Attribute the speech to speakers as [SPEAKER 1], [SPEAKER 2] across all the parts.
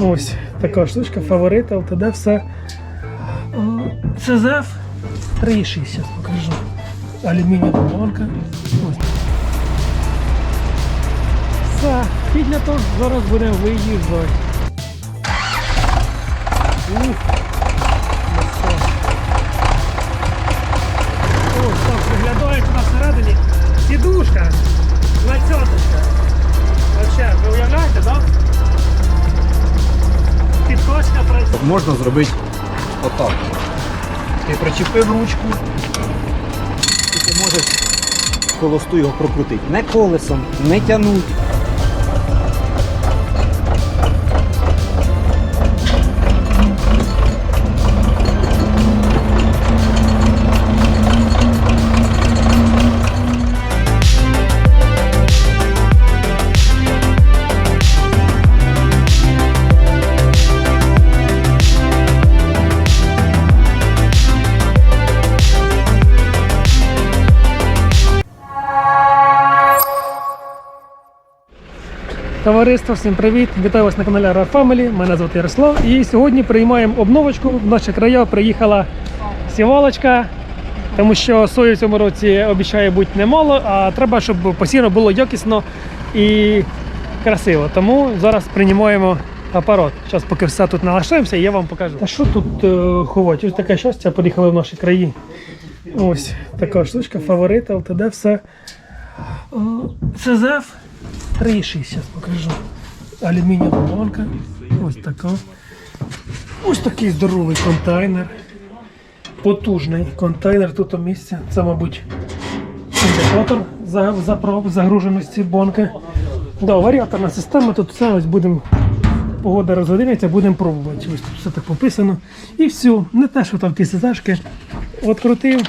[SPEAKER 1] Ось така штучка, фаворит, ЛТД, все. ЦЗФ 3,6, зараз покажу. Алюмінієва банка. Ось. Все, піднято, зараз будемо виїжджати.
[SPEAKER 2] Можна зробити отак. Ти причепив ручку, і ти можеш колосту його прокрутити. Не колесом, не тянуть.
[SPEAKER 1] Товариство, всім привіт! Вітаю вас на каналі Rare Family. Мене звати Ярослав. І сьогодні приймаємо обновочку. В наші края приїхала сівалочка, тому що сої в цьому році обіцяє бути немало, а треба, щоб посіяно було якісно і красиво. Тому зараз приймаємо апарат. Зараз поки все тут налаштуємося, я вам покажу. А що тут е, ховати? Ось таке щастя, приїхали в наші краї. Ось така штучка, фаворит, ЛТД, все. Е, ЦЗФ 3,6 зараз покажу. Алюмінієва банка. Ось така. Ось такий здоровий контейнер. Потужний контейнер тут у місці. Це, мабуть, індикатор за- загруженості банки. Да, варіаторна система, тут все ось будемо. Погода розводиться, будемо пробувати. Ось тут все так пописано. І все. Не те, що там ті СЗшки. Открутив,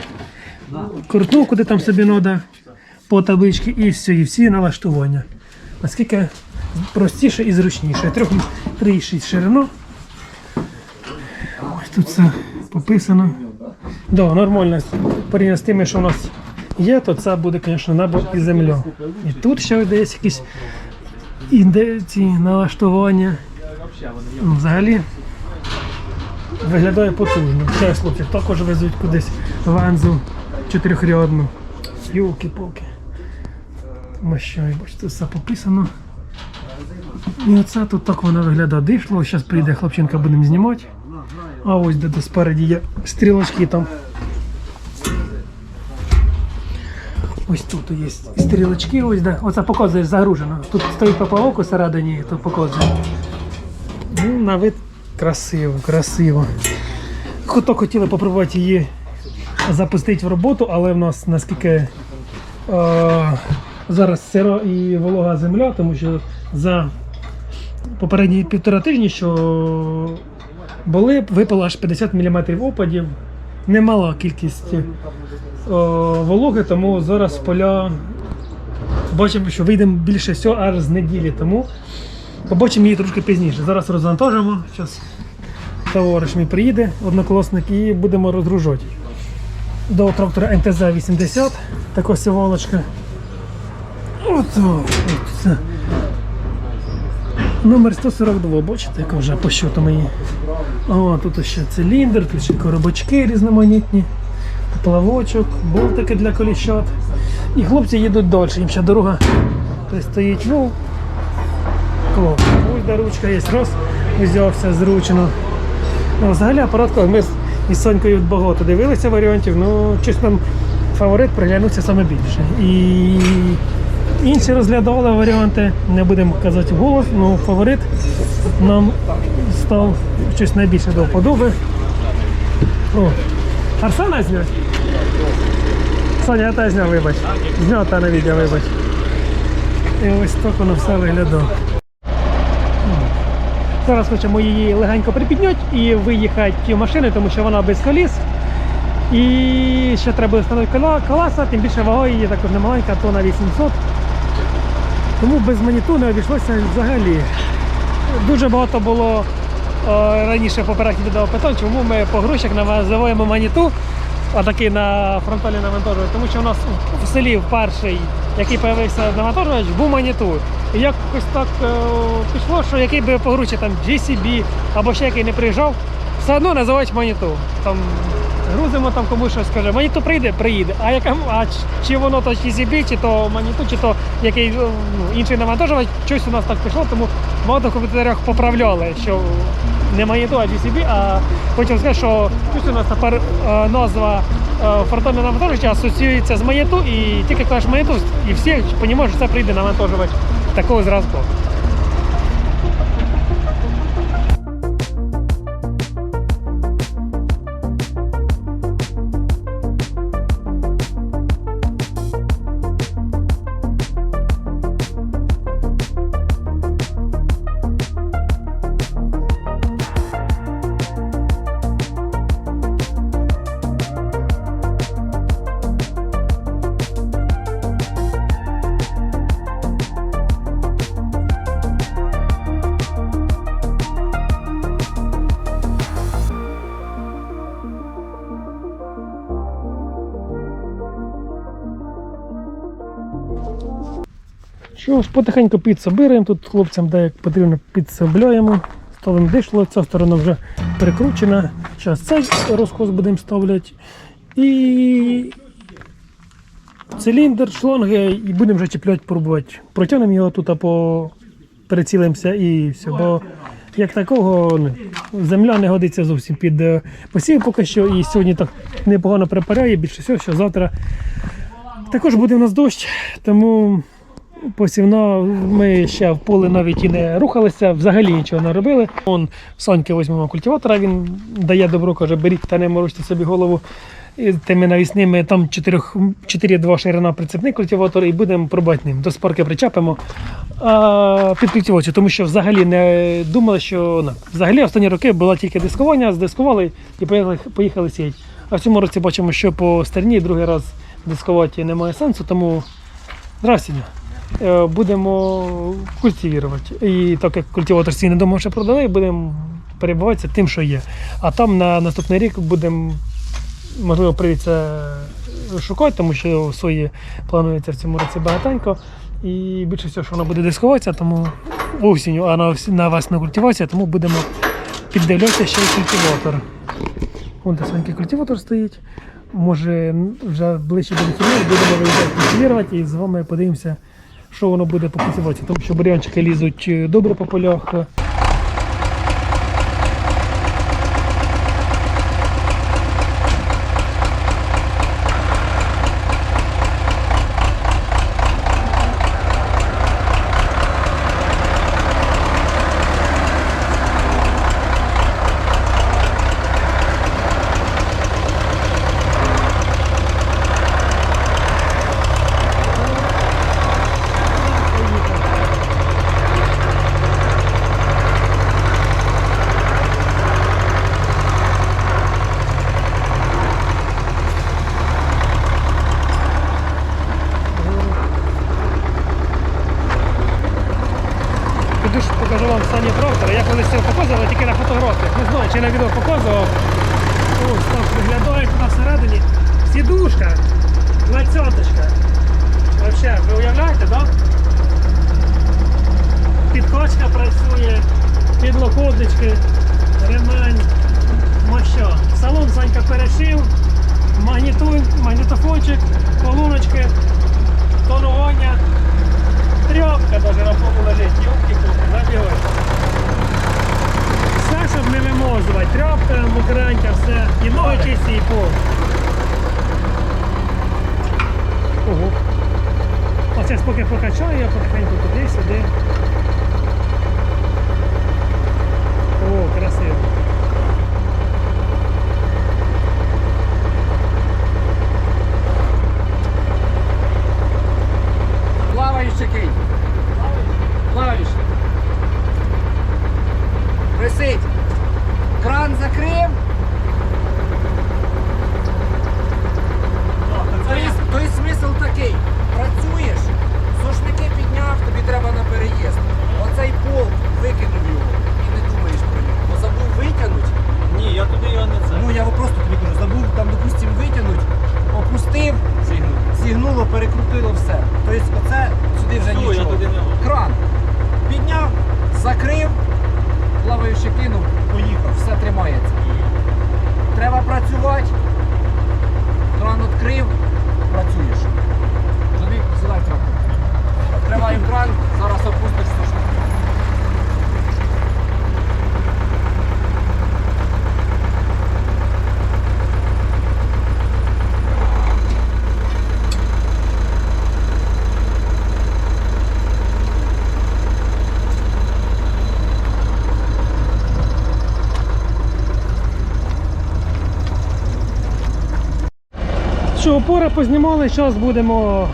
[SPEAKER 1] крутнув, куди там собі треба по табличці, і все, і всі налаштування. Наскільки простіше і зручніше. 3,6 ширину. Ось тут все пописано. Да, нормально. Порівняно з тими, що у нас є, то це буде, звісно, небо і земля. І тут ще десь якісь ці налаштування. Ну, взагалі виглядає потужно. Зараз хлопці також везуть кудись ванзу чотирьохрядну. Юлки-палки. Мощай, бачите, все пописано. І оце тут так воно виглядає дишло. Зараз прийде хлопчинка, будемо знімати. А ось де, де спереді є стрілочки там. Ось тут є стрілочки, ось де. Оце показує загружено. Тут стоїть поплавок усередині, тут показує. Ну, на вид красиво, красиво. Хто хотіли попробувати її запустити в роботу, але в нас наскільки е, зараз сиро і волога земля, тому що за попередні півтора тижні, що були, випало аж 50 мм опадів. Немала кількість е, вологи, тому зараз поля бачимо, що вийдемо більше всього аж з неділі. Тому побачимо її трошки пізніше. Зараз розвантажимо. Зараз товариш мій приїде, одноколосник, і будемо розгружати. До трактора НТЗ-80, така сівалочка. Ото, от. Номер 142, бачите, яка вже по щоту мої. О, тут ще циліндр, тут ще коробочки різноманітні, плавочок, болтики для коліщат. І хлопці їдуть далі, їм ще дорога стоїть. Ну, клас. Ось де ручка є, раз, взявся зручно. Ну, взагалі апарат, коли ми із Сонькою багато дивилися варіантів, ну щось нам фаворит приглянувся саме більше. І інші розглядали варіанти, не будемо казати вголос, але фаворит нам став щось найбільше до вподоби. О, Арсена зняв? Соня, я тебе зняв, вибач. Зняв та на відео, вибач. І ось так воно все виглядало. Зараз хочемо її легенько припідняти і виїхати в машину, тому що вона без коліс. І ще треба встановити колеса, тим більше вага її також не маленька, тонна 800. Тому без маніту не обійшлося взагалі. Дуже багато було е, раніше попередніх відео питань, чому ми по грошах називаємо маніту, а такий на фронталі навантажувач, тому що у нас в селі перший, який з'явився навантажувач, був маніту. І якось так е, пішло, що який би погрузчик там GCB або ще який не приїжджав, все одно називають маніту. Там грузимо там комусь щось скаже, маніту прийде, приїде. А яка а чи воно то GCB, чи то маніту, чи то який ну, інший навантажувач, щось у нас так пішло, тому багато в коментарях поправляли, що не маніту, а GCB, а потім сказати, що щось у нас тепер е, назва е, фронтального навантажувача асоціюється з маніту, і тільки кажеш маніту, і всі розуміють, що це прийде навантажувач такого зразку. Що ж, потихеньку підсобираємо, тут хлопцям де як потрібно підсобляємо. Ставимо дишло, ця сторона вже перекручена. Зараз цей розхоз будемо ставляти. І циліндр, шланги, і будемо вже чіпляти, пробувати. Протягнемо його тут, або перецілимося і все. Бо як такого ну, земля не годиться зовсім під е, посів поки що. І сьогодні так непогано припаряє, більше всього, що завтра також буде у нас дощ, тому посівна ми ще в поле навіть і не рухалися, взагалі нічого не робили. Он Соньки візьмемо культиватора, він дає добро, каже, беріть та не морочте собі голову. І тими навісними там 4-2 ширина прицепний культиватор і будемо пробувати ним. До спарки причепимо а, під культивацію, тому що взагалі не думали, що ну, взагалі останні роки було тільки дискування, здискували і поїхали, поїхали сіяти. А в цьому році бачимо, що по стерні другий раз дискувати немає сенсу, тому Здравствуйте. Е, Будемо культивувати. І так як культиватор свій не думав, що продали, будемо перебуватися тим, що є. А там на наступний рік будемо, можливо, прийдеться шукати, тому що сої планується в цьому році багатенько. І більше всього, що воно буде дискуватися, тому осінню, а на, на весну культивація, тому будемо піддивлятися ще й культиватор. Вон де свинький культиватор стоїть. Може, вже ближче до вихідних будемо виїжджати культивувати і з вами подивимося, що воно буде по. Тому що бурянчики лізуть е, добре по полях. Піду ж покажу вам стані трактора. Я колись це показував, тільки на фотографіях. Не знаю, чи на відео показував. Ось так виглядає туди всередині. Сідушка, двадцяточка. Вообще, ви уявляєте, да? Підкачка працює, підлокотнички, ремень, моща. Салон Санька перешив, магнітофончик, колоночки, тонування. Трьопка даже на полу лежить, юбки купи, забігай. Все, щоб не вимозувати. Тряпка, мокренька, все. І ноги чисті, і пол. Ого. Зараз поки покачаю, я потихеньку туди, сюди. О, красиво.
[SPEAKER 3] Плаваючий кінь. Плаваючий. Висить. Кран закрив. Тобто, тобто смисл такий. Працюєш, сушники підняв, тобі треба на переїзд. Оцей пол викинув його і не думаєш про нього. Бо забув витягнути.
[SPEAKER 2] Ні, я туди його не це.
[SPEAKER 3] Ну я просто тобі кажу, забув там, допустим, витягнути, опустив, зігнуло, перекрутило все. Тобто оце сюди вже
[SPEAKER 2] Все, я
[SPEAKER 3] нічого.
[SPEAKER 2] туди не можу.
[SPEAKER 3] Кран.
[SPEAKER 1] Що, познімали, зараз будемо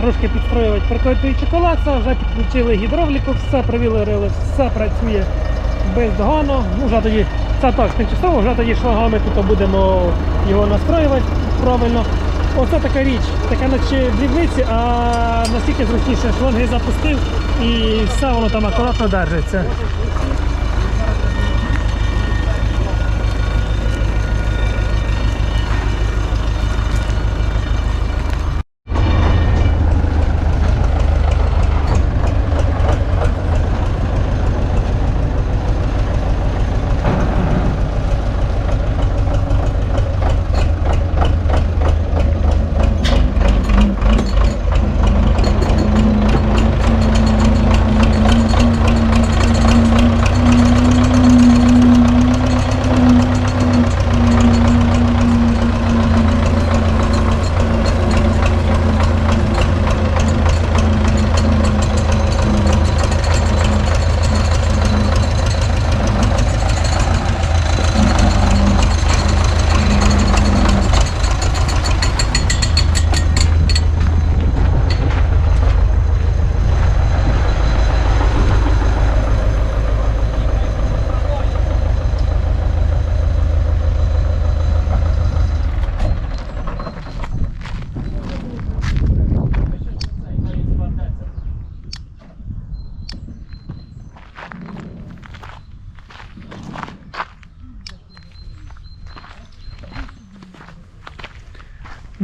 [SPEAKER 1] трошки підстроювати прикопуючи колеса, вже підключили гідравліку, все провірили, все працює бездоганно. Ну, вже тоді це так тимчасово, вже тоді шлагами тут будемо його настроювати правильно. Оце така річ, така наче дрібниці, а настільки зручніше шланги запустив і все воно там акуратно держиться.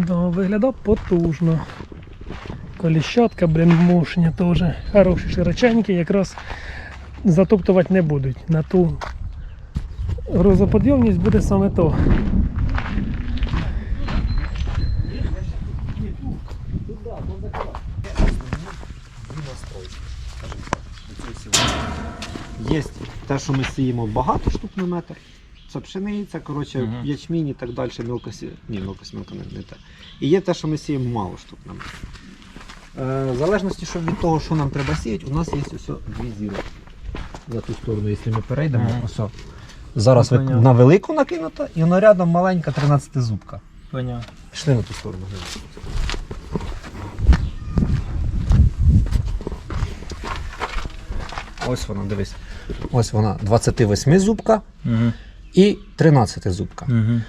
[SPEAKER 1] Да, виглядав потужно. Коліщатка, блін, мушня теж. Хороші широченькі, якраз затоптувати не будуть. На ту грузоподйомність буде саме то.
[SPEAKER 2] Є те, що ми сіємо багато штук на метр. Це пшениця, коротше,
[SPEAKER 3] Мгм.
[SPEAKER 2] ячмінь і так далі, мілкосі. Ні, мілкосімилка не, не те. І є те, що ми сіємо мало штук на метр. Е, в залежності що від того, що нам треба сіяти, у нас є ось дві зіри. За ту сторону, якщо ми перейдемо,
[SPEAKER 3] Мгм.
[SPEAKER 2] ось. Зараз ви-
[SPEAKER 3] понятно.
[SPEAKER 2] на велику накинута, і воно рядом маленька 13 зубка.
[SPEAKER 3] Понятно.
[SPEAKER 2] Пішли на ту сторону. Ось вона, дивись. Ось вона 28 зубка
[SPEAKER 3] Угу.
[SPEAKER 2] І 13 зубка.
[SPEAKER 3] Угу.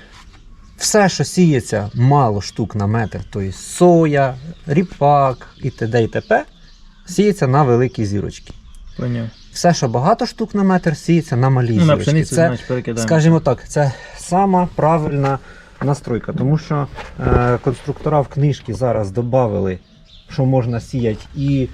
[SPEAKER 2] Все, що сіється мало штук на метр, тобто соя, ріпак і т.д. і т.п., сіється на великі зірочки.
[SPEAKER 3] Понятно.
[SPEAKER 2] Все, що багато штук на метр, сіється на малі
[SPEAKER 3] Ну, на
[SPEAKER 2] зірочки.
[SPEAKER 3] пшеницю,
[SPEAKER 2] Це,
[SPEAKER 3] значить,
[SPEAKER 2] скажімо так, це сама правильна настройка, тому що е, конструктора в книжці зараз додали, що можна сіяти і,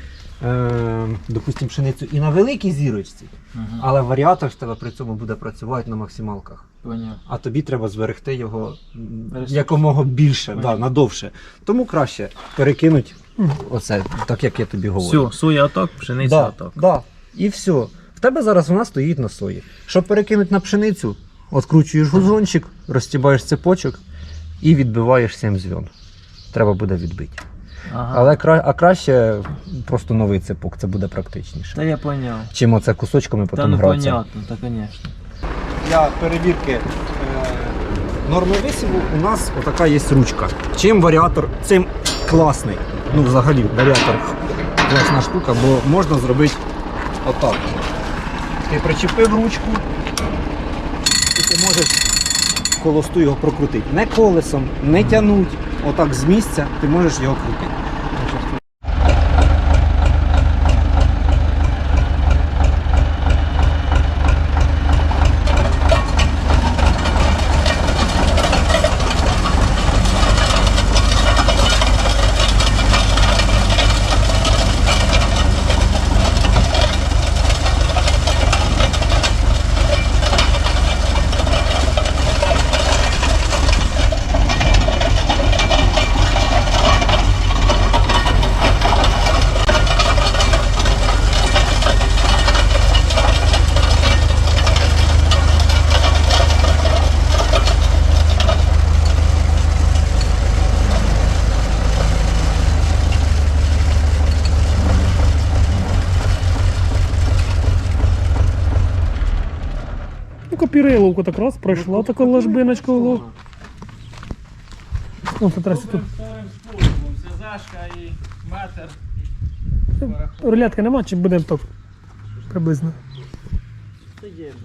[SPEAKER 2] е, допустимо, пшеницю і на великій зірочці,
[SPEAKER 3] Мгм.
[SPEAKER 2] але варіатор в тебе при цьому буде працювати на максималках.
[SPEAKER 3] Понятно.
[SPEAKER 2] А тобі треба зберегти його м,
[SPEAKER 3] Ресурс.
[SPEAKER 2] якомога більше, да,
[SPEAKER 3] Понятно.
[SPEAKER 2] надовше. Тому краще перекинути оце, так як я тобі говорю.
[SPEAKER 3] Все, соя атак, пшениця
[SPEAKER 2] Да,
[SPEAKER 3] атак.
[SPEAKER 2] да. І все. В тебе зараз вона стоїть на сої. Щоб перекинути на пшеницю, откручуєш гузончик, розтібаєш цепочок і відбиваєш 7 дзвін. Треба буде відбити.
[SPEAKER 3] Ага.
[SPEAKER 2] Але кра... а краще просто новий цепок, це буде практичніше.
[SPEAKER 3] Та я поняв.
[SPEAKER 2] Чим оце кусочками
[SPEAKER 3] Та
[SPEAKER 2] потім
[SPEAKER 3] ну
[SPEAKER 2] гратися.
[SPEAKER 3] понятно, та звісно.
[SPEAKER 2] Для перевірки е, норми висіву у нас отака є ручка. Чим варіатор цим класний. Ну, взагалі, варіатор класна штука, бо можна зробити отак. Ти причепив ручку, і ти можеш холосту його прокрутити. Не колесом, не тянуть. Отак з місця ти можеш його крутити.
[SPEAKER 1] Ну, так раз пройшла таку ложбиночку. Ну, це трасі тут.
[SPEAKER 4] Зв'язашка і метр.
[SPEAKER 1] Рулетки нема, чи будемо топ? Приблизно.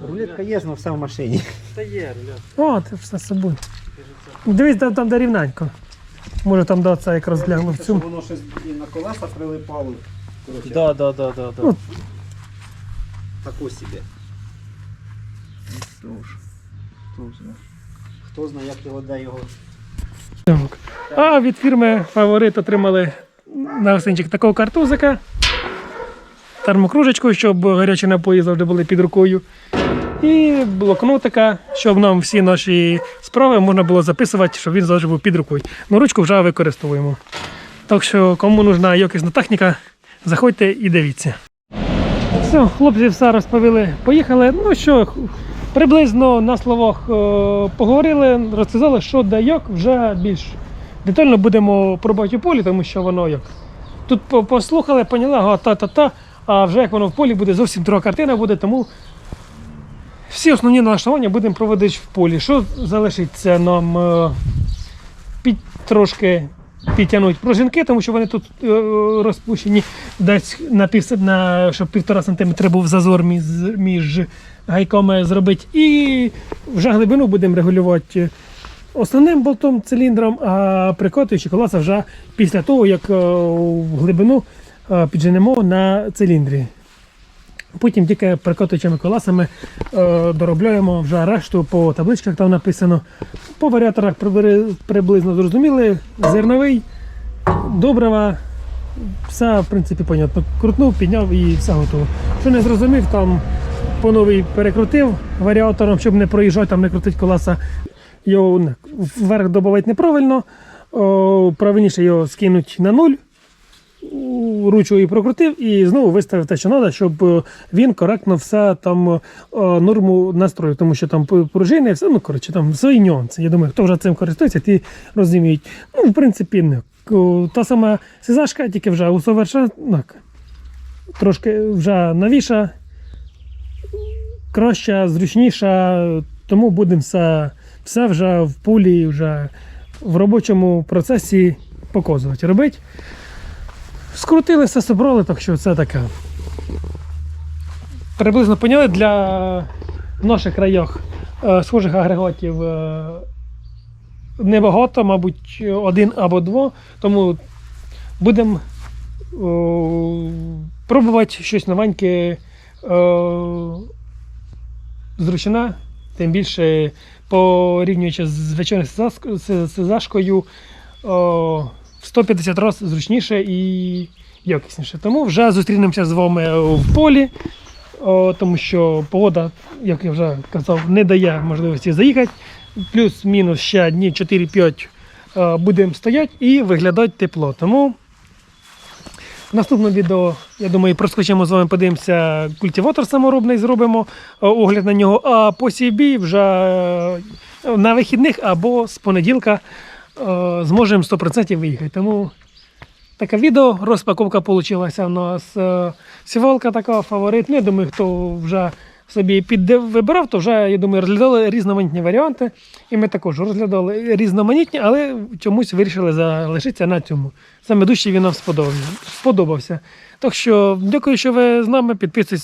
[SPEAKER 2] Рулетка є, але все в машині.
[SPEAKER 4] Та є, рулет.
[SPEAKER 1] О, це все з собою. Дивись, там, там де рівненько. Може там да, це якраз гляну в цьому.
[SPEAKER 2] воно щось і на колеса прилипало. Коротше,
[SPEAKER 4] Да, да, да, да, да.
[SPEAKER 1] Ну,
[SPEAKER 2] тако собі. Хто знає, як його де його.
[SPEAKER 1] А від фірми Фаворит отримали на гостинчик такого картузика, термокружечку, щоб гарячі напої завжди були під рукою. І блокнотика, щоб нам всі наші справи можна було записувати, щоб він завжди був під рукою. Ну, ручку вже використовуємо. Так що, кому нужна якісна техніка, заходьте і дивіться. Все, хлопці все розповіли, поїхали. Ну що, приблизно на словах е, поговорили, розказали, що де як, вже більш детально будемо пробувати у полі, тому що воно як. Тут послухали, поняли, ага, та-та-та, а вже як воно в полі буде, зовсім друга картина буде, тому всі основні налаштування будемо проводити в полі. Що залишиться нам е, під, трошки підтягнути пружинки, тому що вони тут е, розпущені десь на пів, на, щоб півтора сантиметра був зазор між, між гайками зробити. І вже глибину будемо регулювати основним болтом циліндром, а прикотуючи колеса вже після того, як е, глибину е, підженемо на циліндрі. Потім тільки прикотуючими колесами е, доробляємо вже решту по табличках, там написано. По варіаторах приблизно зрозуміли. Зерновий, добрива, все в принципі понятно. Крутнув, підняв і все готово. Що не зрозумів, там по новій перекрутив варіатором, щоб не проїжджати, там не крутити колеса. Його вверх додавати неправильно. Правильніше його скинуть на нуль ручку і прокрутив, і знову виставив те, що треба, щоб е, він коректно все там е, норму настроїв, тому що там пружини, все, ну коротше, там свої нюанси. Я думаю, хто вже цим користується, ті розуміють. Ну, в принципі, не. Та сама сизашка, тільки вже усовершена, так, трошки вже новіша, краща, зручніша, тому будемо все, все вже в пулі, вже в робочому процесі показувати. Робити. Скрутили, все собрали, так що це таке. Приблизно поняли для в наших краях е, схожих агрегатів е, небагато, мабуть, один або два. Тому будемо пробувати щось новеньке зручне, тим більше порівнюючи з звичайною сизашкою- си- сизашкою о, в 150 разів зручніше і якісніше. Тому вже зустрінемося з вами в полі, тому що погода, як я вже казав, не дає можливості заїхати. Плюс-мінус ще дні 4-5 е, будемо стояти і виглядати тепло. Тому в відео, я думаю, проскочимо з вами, подивимося, культиватор саморобний зробимо е, огляд на нього, а по CB вже е, на вихідних або з понеділка зможемо 100% виїхати. Тому таке відео, розпаковка вийшла у нас. е, Сівалка така, фаворит. Ну, я думаю, хто вже собі підде вибирав, то вже, я думаю, розглядали різноманітні варіанти. І ми також розглядали різноманітні, але чомусь вирішили залишитися на цьому. Саме дужче він нам сподобався. Так що дякую, що ви з нами. Підписуйтесь